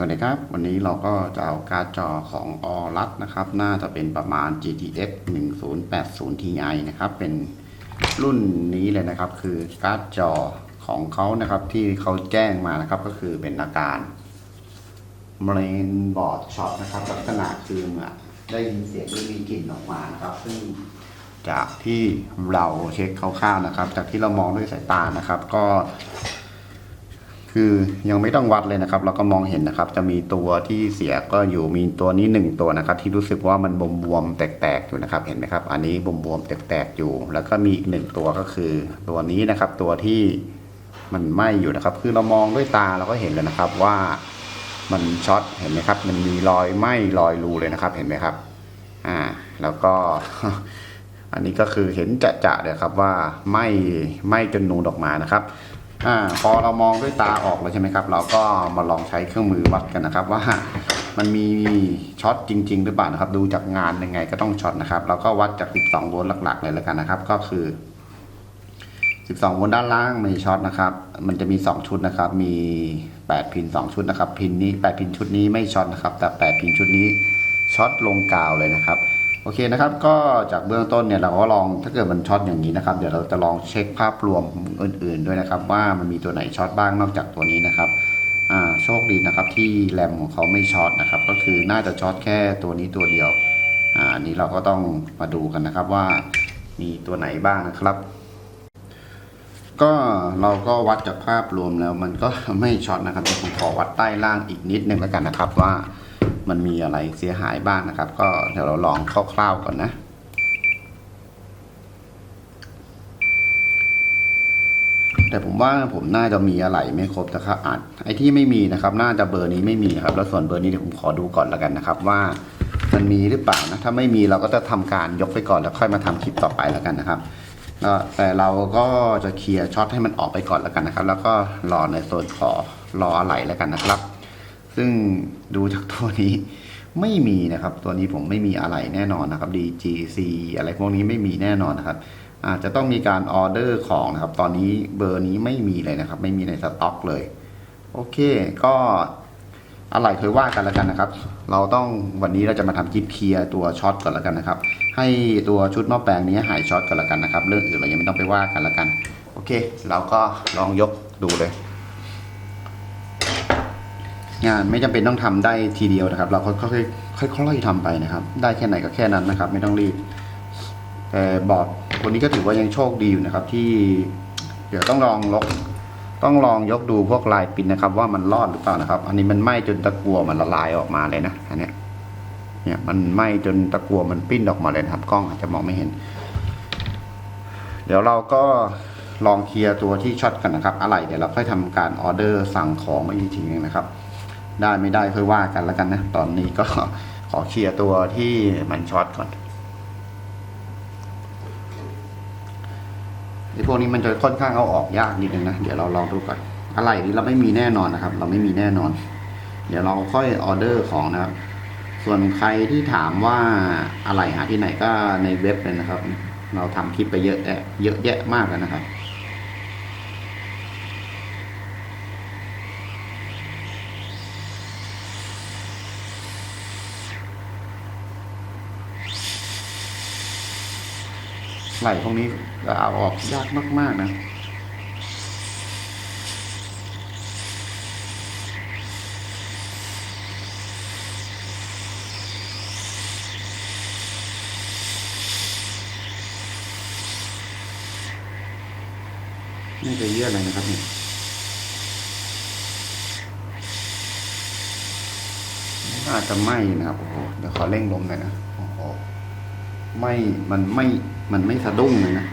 สวัสดีครับ วันนี้เราก็จะเอาการ์ดจอของออรัสนะครับ น่าจะเป็นประมาณ GTX 1080 Ti นะครับ เป็นรุ่นนี้เลยนะครับ คือการ์ดจอของเขานะครับ ที่เขาแจ้งมานะครับ ก็คือเป็นอาการ m a i n board shot นะครับ ลักษณะคือเมื่อได้ยินเสียงหรือมีกลิ่นออกมานะครับ ซึ่งจากที่เราเช็คคร่าวๆนะครับ จากที่เรามองด้วยสายตานะครับ ก็ คือยังไม่ต้องวัดเลยนะครับ เราก็มองเห็นนะครับ จะมีตัวที่เสียก็อยู่มีตัวนี้หนึ่งตัวนะครับ ที่รู้สึกว่ามันบวมบวมๆแตกๆอยู่นะครับ เห็นไหมครับ อันนี้บวมบวมๆแตกๆอยู่ แล้วก็มีอีกหนึ่งตัวก็คือตัวนี้นะครับ ตัวที่มันไหม้อยู่นะครับ คือเรามองด้วยตาเราก็เห็นเลยนะครับว่ามันช็อตเห็นไหมครับ มันมีรอยไหม้รอยรูเลยนะครับ เห็นไหมครับ อ่า แล้วก็อันนี้ก็คือเห็นจะจะๆเลยครับว่าไหม้ไหม้จนนูนออกมานะครับ อ่าพอเรามองด้วยตาออกแล้วใช่ไหมครับ เราก็มาลองใช้เครื่องมือวัดกันนะครับ ว่ามันมีช็อตจริง ๆ หรือเปล่านะครับ ดูจากงานยังไงก็ต้องช็อตนะครับเราก็วัดจาก 12 โวลต์หลัก ๆ เลยแล้วกันนะครับ ก็คือ 12 โวลต์ด้านล่างม่ช็อตนะครับ มันจะมี 2 ชุดนะครับ มี 8 พิน 2 ชุดนะครับ พินนี้ 8 พินชุดนี้ไม่ช็อตนะครับ แต่ 8 พินชุดนี้ช็อตลงกาวเลยนะครับ อเคนะครับ ก็จากเบื้องต้นเนี่ยเราก็ลองถ้าเกิดมันช็อตอย่างนี้นะครับ เดี๋ยวเราจะลองเช็คภาพรวมอื่น ๆ ด้วยนะครับ ว่ามันมีตัวไหนช็อตบ้างนอกจากตัวนี้นะครับอ่าโชคดีนะครับที่แรมของเขาไม่ช็อตนะครับ ก็คือน่าจะช็อตแค่ตัวนี้ตัวเดียวอ่าอันนี้เราก็ต้องมาดูกันนะครับว่ามีตัวไหนบ้างนะครับ ก็เราก็วัดจากภาพรวมแล้วมันก็ไม่ช็อตนะครับเดี๋ยวผมขอวัดใต้ล่างอีกนิดนึงแล้วกันนะครับว่า มันมีอะไรเสียหายบ้างนะครับ ก็เดี๋ยวเราลองคร่าวๆก่อนนะแต่ผมว่าผมน่าจะมีอะไรไม่ครบนะครับอาจไอที่ไม่มีนะครับ น่าจะเบอร์นี้ไม่มีนะครับ แล้วส่วนเบอร์นี้เดี๋ยวผมขอดูก่อนแล้วกันนะครับ ว่ามันมีหรือเปล่านะถ้าไม่มีเราก็จะทำการยกไปก่อนแล้วค่อยมาทำคลิปต่อไปแล้วกันนะครับก็แต่เราก็จะเคลียร์ช็อตให้มันออกไปก่อนแล้วกันนะครับ แล้วก็รอในโซนขอรออะไหล่แล้วกันนะครับ ซึ่งดูจากตัวนี้ไม่มีนะครับ ตัวนี้ผมไม่มีอะไรแน่นอนนะครับ DGC อะไรพวกนี้ไม่มีแน่นอนนะครับ อาจจะต้องมีการออเดอร์ของนะครับ ตอนนี้เบอร์นี้ไม่มีเลยนะครับ ไม่มีในสต็อกเลย โอเคก็อะไรเคยว่ากันแล้วกันนะครับ เราต้องวันนี้เราจะมาทำกิฟเคลียร์ตัวช็อตก่อนแล้วกันนะครับ ให้ตัวชุดหม้อแปลงนี้หายช็อตก่อนแล้วกันนะครับ เรื่องอื่นเรายังไม่ต้องไปว่ากันแล้วกัน โอเค เราก็ลองยกดูเลย งานไม่จำเป็นต้องทำได้ทีเดียวนะครับ เราค่อยๆค่อยๆทำไปนะครับ ได้แค่ไหนก็แค่นั้นนะครับ ไม่ต้องรีบแต่บอร์ดตัวนี้ก็ถือว่ายังโชคดีอยู่นะครับ ที่เดี๋ยวต้องลองลกต้องลองยกดูพวกลายปินนะครับ ว่ามันรอดหรือเปล่านะครับ อันนี้มันไหม้จนตะกัวมันละลายออกมาเลยนะอันเนี้ยเนี่ยมันไหม้จนตะกัวมันปิ้นออกมาเลยนะครับ กล้องอาจจะมองไม่เห็น เดี๋ยวเราก็ลองเคลียร์ตัวที่ช็อตกันนะครับ อะไรเดี๋ยวเราค่อยทำการออเดอร์สั่งของมาอีกทีนึงนะครับ ได้ไม่ได้ค่อยว่ากันแล้วกันนะ ตอนนี้ก็ขอเคลียร์ตัวที่มันช็อตก่อนไอ้พวกนี้มันจะค่อนข้างเอาออกยากนิดนึงนะ เดี๋ยวเราลองดูก่อนอะไรนี้เราไม่มีแน่นอนนะครับ เราไม่มีแน่นอน เดี๋ยวเราค่อยออเดอร์ของนะครับ ส่วนใครที่ถามว่าอะไรหาที่ไหนก็ในเว็บเลยนะครับ เราทำคลิปไปเยอะแยะเยอะแยะมากแล้วนะครับ ไหลพวกนี้เอาออกยากมาก ๆ นะนี่จะเยื่ออะไรนะครับเนี่ยอาจจะไหม้นะครับโอ้โหเดี๋ยวขอเร่งลมหน่อยนะ ไม่มันไม่มันไม่สะดุ้งเลยนะ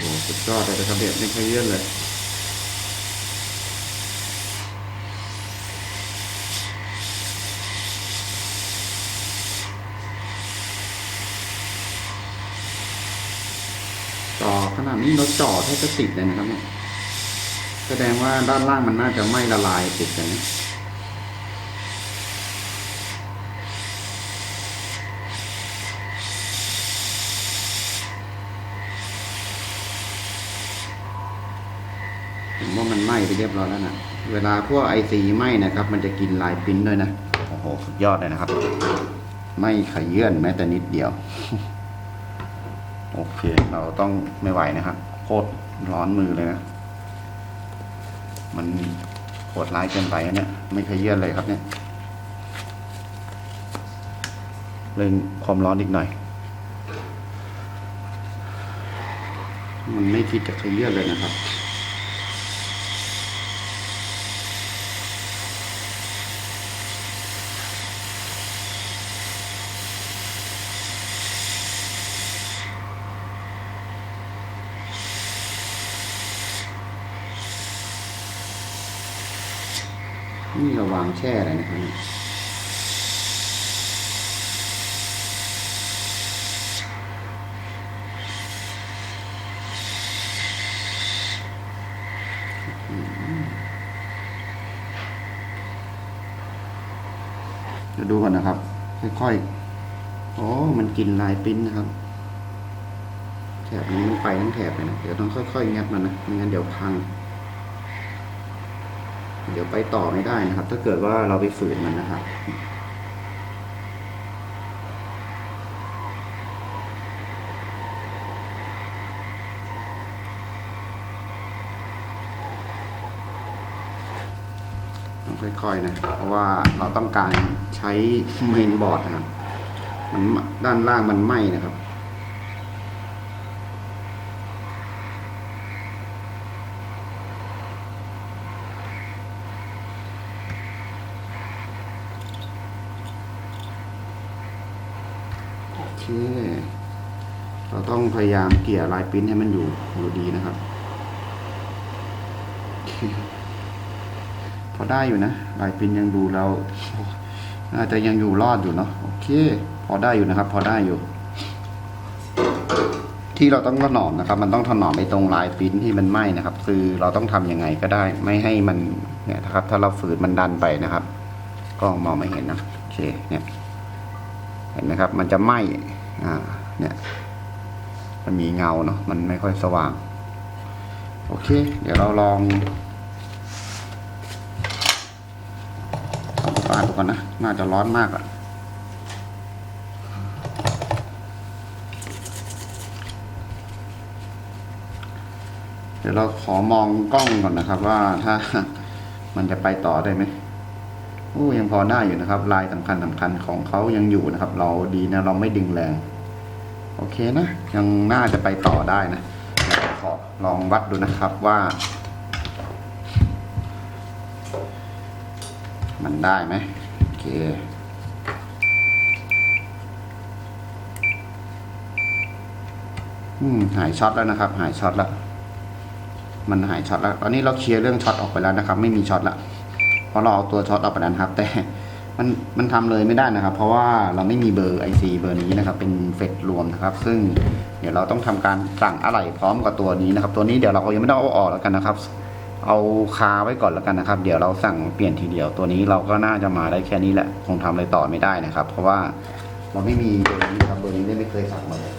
โสุดยอดเลยนะครับเด็ดไม่เคยเยื่อนเลยจ่อขนาดนี้เราจ่อแทบจะติดเลยนะครับเนี่ยแสดงว่าด้านล่างมันน่าจะไม่ละลายติดกันนะ ผมว่ามันไหม้ไปเรียบร้อยแล้วนะเวลาพวกไอซีไหม้นะครับ มันจะกินลายปริ้นด้วยนะโอ้โหสุดยอดเลยนะครับ ไม่ขยื่นแม้แต่นิดเดียว โอเค เราต้องไม่ไหวนะครับโคตรร้อนมือเลยนะ มันโหดร้ายเกินไปนะเนี่ย ไม่เคยเยื่อนเลยครับเนี่ยเร่งความร้อนอีกหน่อย มันไม่คิดจะเคยเยื่อนเลยนะครับ นี่เราวางแช่อะไรนะครับเนี่ยเดี๋ยวดูก่อนนะครับ ค่อยๆโอ้มันกินลายปิ้นนะครับ แถบนี้มันไปทั้งแถบเลยนะ เดี๋ยวต้องค่อยๆ งัดมันนะไม่งั้นเดี๋ยวพัง เดี๋ยวไปต่อไม่ได้นะครับ ถ้าเกิดว่าเราไปฝืนมันนะครับค่อยๆนะเพราะว่าเราต้องการใช้เมนบอร์ดนะครับมันด้านล่างมันไหม้นะครับ โอเค เรา ต้องพยายามเกลี่ยลายปิ้นให้มันอยู่อยู่ดีนะครับ พอได้อยู่นะ ลายปิ้นยังดูแล้วน่าจะยังอยู่รอดอยู่เนาะโอเค พอได้อยู่นะครับ พอได้อยู่ ที่เราต้องถนอมนะครับ มันต้องถนอมไปตรงลายปิ้นที่มันไหม้นะครับ คือเราต้องทำยังไงก็ได้ ไม่ให้มันเนี่ยนะครับ ถ้าเราฝืนมันดันไปนะครับกล้องมองไม่เห็นนะโอเคเนี่ย เห็นไหมครับ มันจะไหม้อ่าเนี่ย มันมีเงาเนาะมันไม่ค่อยสว่าง โอเค เดี๋ยวเราลองเอาปาดดูก่อนนะ น่าจะร้อนมากอะเดี๋ยวเราขอมองกล้องก่อนนะครับว่าถ้ามันจะไปต่อได้ไหมโอ้ยังพอได้อยู่นะครับ ลายสำคัญสำคัญของเขายังอยู่นะครับ เราดีนะเราไม่ดึงแรง โอเคนะ ยังน่าจะไปต่อได้นะขอลองวัดดูนะครับว่า มันได้ไหมโอเคหายช็อตแล้วนะครับ หายช็อตแล้ว มันหายช็อตแล้ว ตอนนี้เราเคลียร์เรื่องช็อตออกไปแล้วนะครับ ไม่มีช็อตละเพราะเราเอาตัวช็อตออกไปแล้วครับ แต่ มันมันทำเลยไม่ได้นะครับ เพราะว่าเราไม่มีเบอร์ IC เบอร์นี้นะครับ เป็นเฟดรวมนะครับ ซึ่งเดี๋ยวเราต้องทำการสั่งอะไหล่พร้อมกับตัวนี้นะครับ ตัวนี้เดี๋ยวเรายังไม่ต้องเอาออกแล้วกันนะครับ เอาคาไว้ก่อนแล้วกันนะครับ เดี๋ยวเราสั่งเปลี่ยนทีเดียว ตัวนี้เราก็น่าจะมาได้แค่นี้แหละ คงทำอะไรต่อไม่ได้นะครับ เพราะว่าเราไม่มีเบอร์นี้ครับ เบอร์นี้ไม่เคยสั่งมาเลย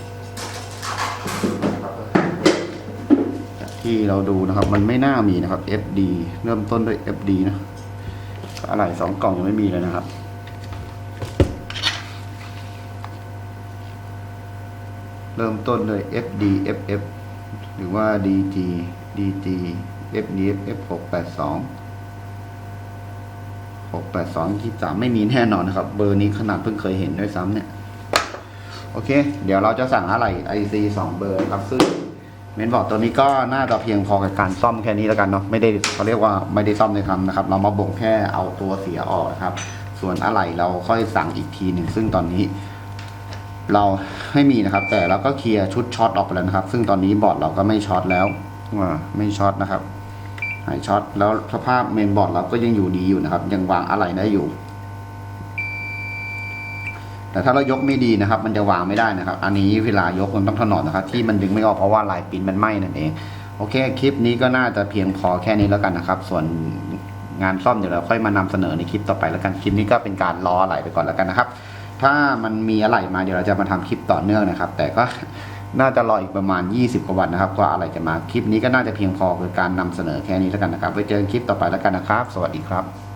ที่เราดูนะครับ มันไม่น่ามีนะครับ FD เริ่มต้นด้วย FD นะ อะไรสองกล่องยังไม่มีเลยนะครับ เริ่มต้นด้วย FD FF หรือว่า DG DG FDF F 6 8 2 6 8 2ที่สามไม่มีแน่นอนนะครับ เบอร์นี้ขนาดเพิ่งเคยเห็นด้วยซ้ำเนี่ย โอเค เดี๋ยวเราจะสั่งอะไร IC 2 เบอร์ครับซึ่ง เมนบอกตัวนี้ก็น่าจะเพียงพอกับการซ่อมแค่นี้แล้วกันเนาะไม่ได้เขาเรียกว่าไม่ได้ซ่อมในคำนะครับ เรามาบ่งแค่เอาตัวเสียออกนะครับ ส่วนอะไรเราค่อยสั่งอีกทีหนึ่งซึ่งตอนนี้ เราไม่มีนะครับ แต่เราก็เคลียร์ชุดช็อตออกไปแล้วนะครับ ซึ่งตอนนี้บอร์ดเราก็ไม่ช็อตแล้วอ่าไม่ช็อตนะครับหายช็อตแล้วสภาพเมนบอร์ดเราก็ยังอยู่ดีอยู่นะครับ ยังวางอะไรได้อยู่ แต่ถ้าเรายกไม่ดีนะครับ มันจะวางไม่ได้นะครับ อันนี้เวลายกมันต้องถนอมนะครับ ที่มันดึงไม่ออกเพราะว่าลายปิ้นมันไหม้นั่นเอง โอเค คลิปนี้ก็น่าจะเพียงพอแค่นี้แล้วกันนะครับ ส่วนงานซ่อมเดี๋ยวเราค่อยมานำเสนอในคลิปต่อไปแล้วกัน คลิปนี้ก็เป็นการรออะไรไปก่อนแล้วกันนะครับ ถ้ามันมีอะไรมาเดี๋ยวเราจะมาทำคลิปต่อเนื่องนะครับ แต่ก็น่าจะรออีกประมาณ 20 กว่าวันนะครับกว่าอะไรจะมา คลิปนี้ก็น่าจะเพียงพอคือการนำเสนอแค่นี้แล้วกันนะครับ ไว้เจอกันคลิปต่อไปแล้วกันนะครับ สวัสดีครับ